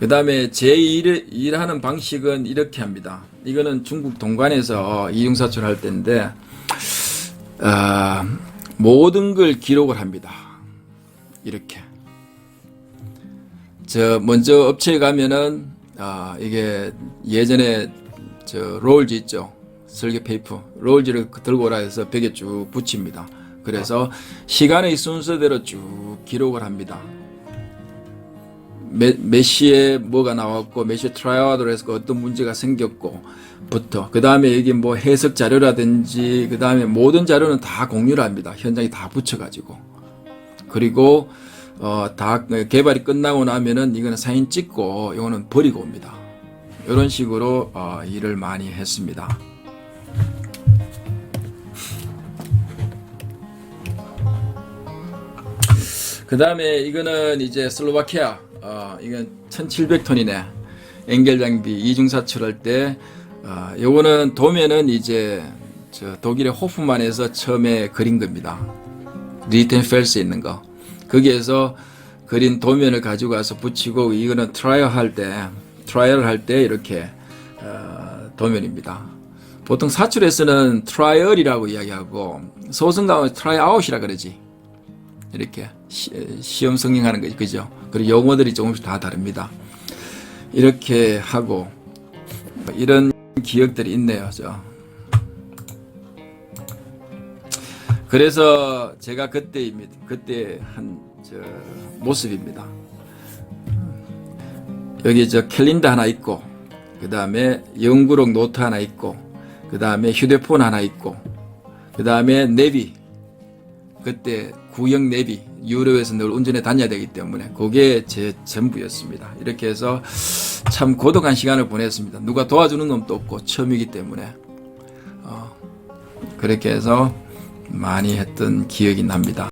그 다음에 제 일, 일하는 방식은 이렇게 합니다. 이거는 중국 동관에서 이중사출 할 때인데, 어, 모든 걸 기록을 합니다. 이렇게. 저, 먼저 업체에 가면은, 아, 이게 예전에 저 롤즈 있죠. 설계 페이퍼. 롤즈를 들고 오라 해서 벽에 쭉 붙입니다. 그래서 시간의 순서대로 쭉 기록을 합니다. 몇, 몇 시에 뭐가 나왔고 몇 시에 트라이아웃을 해서 어떤 문제가 생겼고 부터 그 다음에 여기 뭐 해석 자료라든지 그 다음에 모든 자료는 다 공유를 합니다. 현장에 다 붙여가지고. 그리고 어, 다 개발이 끝나고 나면은 이거는 사진 찍고 이거는 버리고 옵니다. 이런 식으로 어, 일을 많이 했습니다. 그 다음에 이거는 이제 슬로바키아, 어, 이건 1700톤이네. 앵겔 장비 이중 사출할 때, 어, 요거는 도면은 이제 저 독일의 호프만에서 처음에 그린 겁니다. 리텐펠스에 있는 거. 거기에서 그린 도면을 가지고 와서 붙이고 이거는 트라이얼 할 때, 트라이얼 할 때 이렇게 어, 도면입니다. 보통 사출에서는 트라이얼이라고 이야기하고 가면 트라이아웃이라 그러지. 이렇게 시, 험 성행하는 거지, 그죠? 그리고 용어들이 조금씩 다 다릅니다. 이렇게 하고 이런 기억들이 있네요, 저. 그래서 제가 그때입니다. 그때 한저 모습입니다. 여기 저 캘린더 하나 있고, 그 다음에 영구록 노트 하나 있고, 그 다음에 휴대폰 하나 있고, 그 다음에 내비. 그때 구형 내비 유럽에서 늘 운전해 다녀야 되기 때문에 그게 제 전부였습니다. 이렇게 해서 참 고독한 시간을 보냈습니다. 누가 도와주는 놈도 없고 처음이기 때문에 어, 그렇게 해서 많이 했던 기억이 납니다.